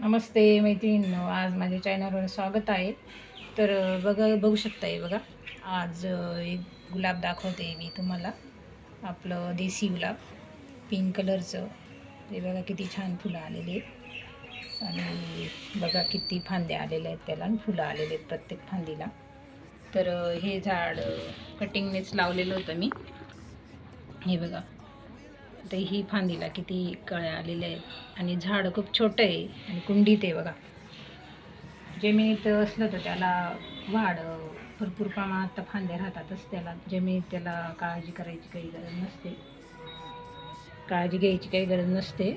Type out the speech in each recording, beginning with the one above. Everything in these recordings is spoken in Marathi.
नमस्ते मैत्रिणींनो आज माझ्या चॅनलवर स्वागत आहे. तर बघा बघू शकताय बघा आज एक गुलाब दाखवते मी तुम्हाला. आपलं देसी गुलाब पिंक कलरचं ते बघा किती छान फुलं आलेली आहेत. आणि बघा किती फांद्या आलेल्या आहेत त्याला आणि फुलं आलेले आहेत प्रत्येक फांदीला. तर हे झाड कटिंगनेच लावलेलं होतं मी. हे बघा तर ही फांदीला किती कळ्या आलेल्या आहेत. आणि झाड खूप छोटं आहे आणि कुंडीत आहे बघा. जमिनीत असलं तर त्याला वाढ भरपूर प्रमाणात तर फांद्या राहतातच त्याला. जमिनीत त्याला काळजी करायची काही गरज नसते. काळजी घ्यायची काही गरज नसते.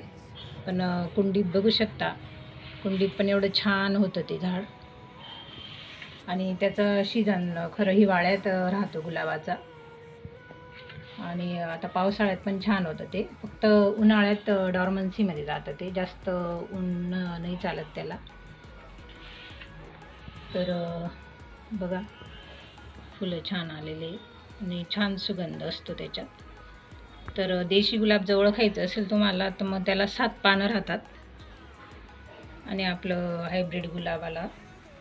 पण कुंडीत बघू शकता. कुंडीत पण एवढं छान होतं ते झाड. आणि त्याचं सीझन खरं हिवाळ्यात राहतो गुलाबाचा. आणि आता पावसाळ्यात पण छान होतं ते. फक्त उन्हाळ्यात डॉर्मन्सीमध्ये जातं ते. जास्त ऊन नाही चालत त्याला. तर बघा. फुलं छान आलेले. आणि छान सुगंध असतो त्याच्यात. तर देशी गुलाब जवळ खायचं असेल तुम्हाला तर मग त्याला सात पानं राहतात. आणि आपलं हायब्रिड गुलाबाला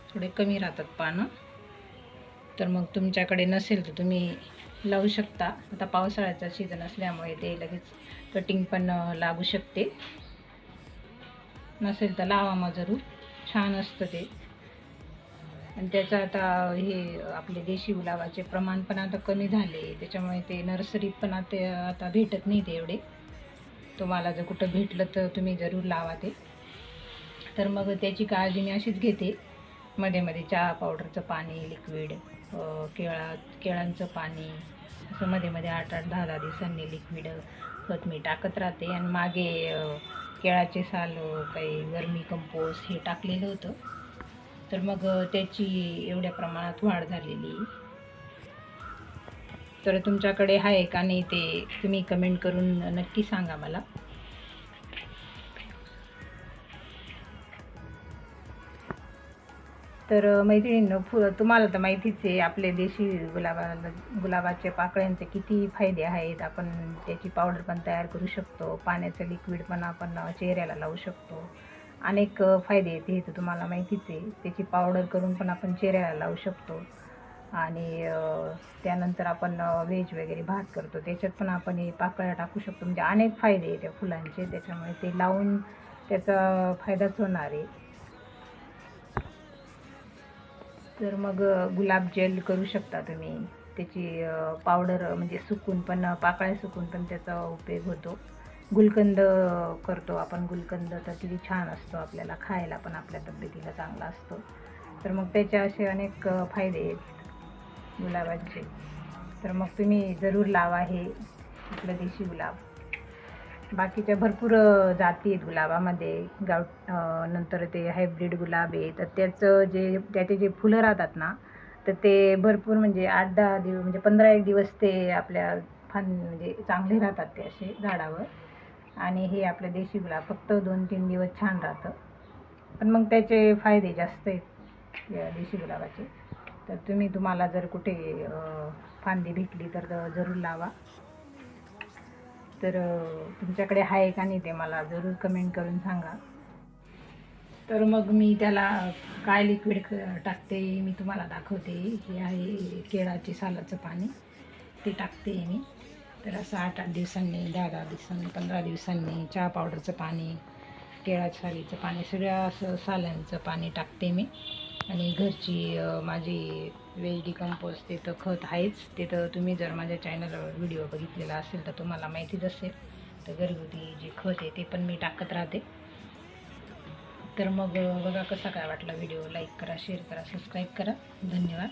थोडे कमी राहतात पानं. तर मग तुमच्याकडे नसेल तर तुम्ही लावू शकता. आता पावसाळ्याचा सीझन असल्यामुळे ते लगेच कटिंग पण लागू शकते. नसेल तर लावा मग जरूर छान असतं ते. आणि त्याचं आता हे आपले देशी गुलाबाचे प्रमाण पण आता कमी झाले. त्याच्यामुळे ते नर्सरीत पण आता आता भेटत नाही ते एवढे. तुम्हाला जर कुठं भेटलं तर तुम्ही जरूर लावा ते. तर मग त्याची काळजी मी अशीच घेते. मध्ये मध्ये चहा पावडरचं पाणी लिक्विड केळा केळांचं पाणी असं मध्ये मध्ये आठ आठ दहा दहा दिवसांनी लिक्विड खत मी टाकत राहते. आणि मागे केळाचे साल काही वर्मी कंपोस्ट हे टाकलेलं होतं. तर मग त्याची एवढ्या प्रमाणात वाढ झालेली. तर तुमच्याकडे आहे का नाही ते तुम्ही कमेंट करून नक्की सांगा मला. तर अ, मैत्रिणींनो फु तुम्हाला तर माहितीच आहे आपले देशी गुलाबाला गुलाबाच्या पाकळ्यांचे किती फायदे आहेत. आपण त्याची पावडर पण तयार करू शकतो. पाण्याचं लिक्विड पण आपण चेहऱ्याला लावू शकतो. अनेक फायदे आहेत हे तर तुम्हाला माहितीच आहे. त्याची पावडर करून पण आपण चेहऱ्याला लावू शकतो. आणि त्यानंतर आपण व्हेज वगैरे भात करतो. त्याच्यात पण आपण हे पाकळ्या टाकू शकतो. म्हणजे अनेक फायदे आहे त्या फुलांचे. त्याच्यामुळे ते लावून त्याचा फायदाच होणार आहे. तर मग गुलाब जेल करू शकता तुम्ही. त्याची पावडर म्हणजे सुकून पण पाकळ्या सुकून पण त्याचा उपयोग होतो. गुलकंद करतो आपण. गुलकंद तर किती छान असतो आपल्याला. खायला पण आपल्या तब्येतीला चांगला असतो. तर मग त्याचे असे अनेक फायदे आहेत गुलाबाचे. तर मग तुम्ही जरूर लावा हे. आपलं देशी गुलाब. बाकीच्या भरपूर जाती आहेत गुलाबामध्ये. गाव नंतर ते हायब्रिड गुलाब आहे तर त्याचं जे त्याचे जे फुलं राहतात ना तर ते भरपूर म्हणजे आठ दहा दिवस म्हणजे पंधरा एक दिवस ते आपल्या फान म्हणजे चांगले राहतात ते असे झाडावर. आणि हे आपलं देशी गुलाब फक्त दोन तीन दिवस छान राहतं. पण मग त्याचे फायदे जास्त आहेत या देशी गुलाबाचे. तर तुम्ही तुम्हाला जर कुठे फांदी भेटली तर जरूर लावा. तर तुमच्याकडे आहे का नाही ते मला जरूर कमेंट करून सांगा. तर मग मी त्याला काय लिक्विड टाकते मी तुम्हाला दाखवते. हे आहे केळाचे सालाचं पाणी. ते टाकते मी. तर असं आठ आठ दिवसांनी दहा दहा दिवसांनी पंधरा दिवसांनी चहा पावडरचं पाणी केळाच्या सालीचं पाणी सगळ्या असं साल्यांचं पाणी टाकते मी. आणि घरची माझी वेज डिकम्पोज ते तर खत आहेच. ते तर तुम्ही जर माझ्या चॅनलवर व्हिडिओ बघितलेला असेल तर तुम्हाला माहितीच असेल. तर घरगुती जे खत आहे ते पण मी टाकत राहते. तर मग बघा कसा काय वाटला व्हिडिओ लाईक करा शेअर करा सबस्क्राईब करा. धन्यवाद.